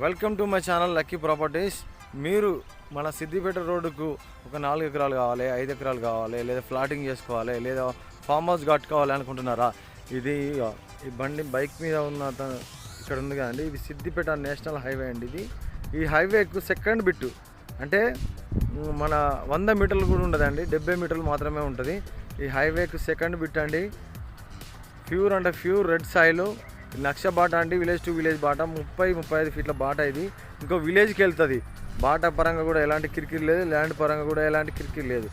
Welcome to my channel lucky properties. మీరు మన సిద్దిపేట రోడ్డుకు ఒక నాలుగు ఎకరాలు కావాలి ఐదు ఎకరాలు కావాలి లేదా ఫ్లాటింగ్ చేసుకోవాలి లేదా ఫామ్ హౌస్ కట్టుకోవాలి అనుకుంటున్నారా? ఇది ఈ బండి బైక్ మీద ఉన్న ఇక్కడ ఉంది కదండి ఇది సిద్దిపేట నేషనల్ హైవే అండి ఇది. ఈ హైవేకు సెకండ్ బిట్టు. అంటే మన వంద మీటర్లు కూడా ఉండదండి డెబ్బై మీటర్లు మాత్రమే ఉంటుంది. ఈ హైవేకు సెకండ్ బిట్ అండి. ప్యూర్ అంటే ప్యూర్ రెడ్ సాయిలు. లక్ష బాట అండి విలేజ్ టు విలేజ్ బాట. ముప్పై ముప్పై ఐదు ఫీట్ల బాట ఇది. ఇంకో విలేజ్కి వెళ్తుంది. బాట పరంగా కూడా ఎలాంటి కిరికిరి లేదు. ల్యాండ్ పరంగా కూడా ఎలాంటి కిరికిరి లేదు.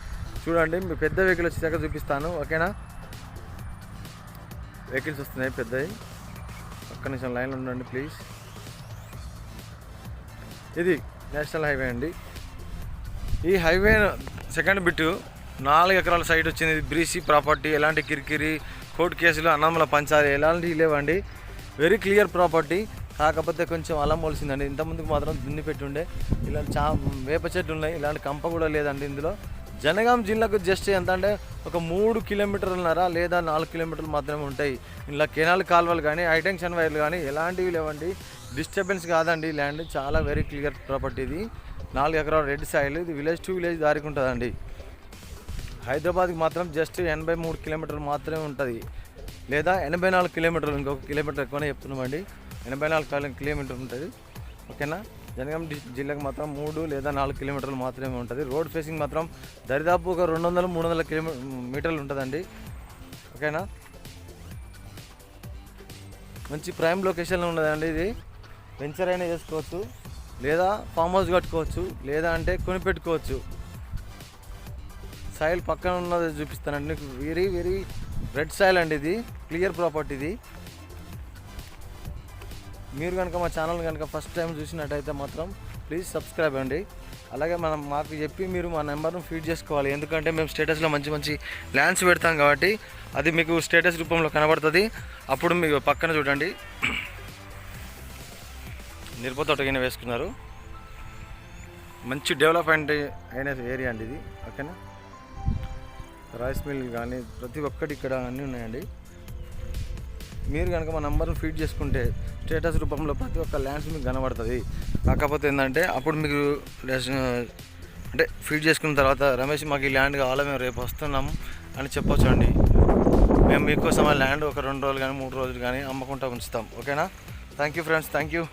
చూడండి మీ పెద్ద వెహికల్ వచ్చేసాక చూపిస్తాను. ఓకేనా? వెహికల్స్ వస్తున్నాయి పెద్దవి. ఒక్క నిమిషం లైన్లో ఉండండి ప్లీజ్. ఇది నేషనల్ హైవే అండి. ఈ హైవే సెకండ్ బిట్ నాలుగు ఎకరాల సైట్ వచ్చింది. బ్రీసీ ప్రాపర్టీ. ఎలాంటి కిరికిరి కోర్టు కేసులు అన్నమల పంచాలి. ఎలాంటివి లేవండి. Very clear property. కాకపోతే కొంచెం అలం మొలిసిందండి ఇంతకుముందుకు మాత్రం దున్ని పెట్టి ఉండే ఇలాంటి చా వేప చెట్లు ఉన్నాయి. ఇలాంటి కంప కూడా లేదండి ఇందులో. జనగాం జిల్లాకు జస్ట్ ఎంత అంటే ఒక మూడు కిలోమీటర్లన్నర లేదా నాలుగు కిలోమీటర్లు మాత్రమే ఉంటాయి. ఇలా కెనాల్ కాలువలు కానీ హైటెన్షన్ వైర్లు కానీ ఎలాంటివి లేవండి. డిస్టర్బెన్స్ కాదండి. ల్యాండ్ చాలా వెరీ క్లియర్ ప్రాపర్టీ ఇది. నాలుగు ఎకరాల రెడ్ సాయిల్. ఇది విలేజ్ టు విలేజ్ దారికి ఉంటుందండి. హైదరాబాద్కి మాత్రం జస్ట్ ఎనభై మూడు కిలోమీటర్లు మాత్రమే ఉంటుంది. లేదా ఎనభై నాలుగు కిలోమీటర్లు ఇంకొక కిలోమీటర్ ఎక్కువనే చెప్తున్నామండి. ఎనభై నాలుగు కిలోమీటర్ ఉంటుంది. ఓకేనా? జనగాం జిల్లాకు మాత్రం మూడు లేదా నాలుగు కిలోమీటర్లు మాత్రమే ఉంటుంది. రోడ్ ఫేసింగ్ మాత్రం దరిదాపు ఒక రెండు వందలు మూడు వందల కిలోమీ మీటర్లు ఉంటుందండి. ఓకేనా? మంచి ప్రైమ్ లొకేషన్లో ఉన్నదండి ఇది. వెంచర్ అయినా చేసుకోవచ్చు. లేదా ఫామ్ హౌస్ కట్టుకోవచ్చు. లేదా అంటే కొనిపెట్టుకోవచ్చు సాయిల్ పక్కన ఉన్నది చూపిస్తానండి. నీకు వెరీ వెరీ రెడ్ సాయిల్ అండి ఇది. క్లియర్ ప్రాపర్టీ ఇది. మీరు కనుక మా ఛానల్ కనుక ఫస్ట్ టైం చూసినట్టయితే మాత్రం ప్లీజ్ సబ్స్క్రైబ్ అండి. అలాగే మనం మాకు చెప్పి మీరు మా నెంబర్ను ఫీడ్ చేసుకోవాలి. ఎందుకంటే మేము స్టేటస్లో మంచి మంచి ల్యాండ్స్ పెడతాం కాబట్టి అది మీకు స్టేటస్ రూపంలో కనబడుతుంది. అప్పుడు మీకు పక్కన చూడండి. నిరుపతోటగిన వేసుకున్నారు. మంచి డెవలప్మెంట్ అయిన ఏరియా అండి ఇది. ఓకేనా? రైస్ మిల్ కానీ ప్రతి ఒక్కటి ఇక్కడ అన్నీ ఉన్నాయండి. మీరు కనుక మా నంబర్ను ఫీడ్ చేసుకుంటే స్టేటస్ రూపంలో ప్రతి ఒక్క ల్యాండ్స్ మీకు కనబడుతుంది. కాకపోతే ఏంటంటే అప్పుడు మీకు అంటే ఫీడ్ చేసుకున్న తర్వాత రమేష్ మాకు ఈ ల్యాండ్ కావాలా మేము రేపు వస్తున్నాం అని చెప్పొచ్చు అండి మేము మీకోసం ఆ ల్యాండ్ ఒక రెండు రోజులు కానీ మూడు రోజులు కానీ అమ్మకుండా ఉంచుతాం. ఓకేనా? Thank you friends thank you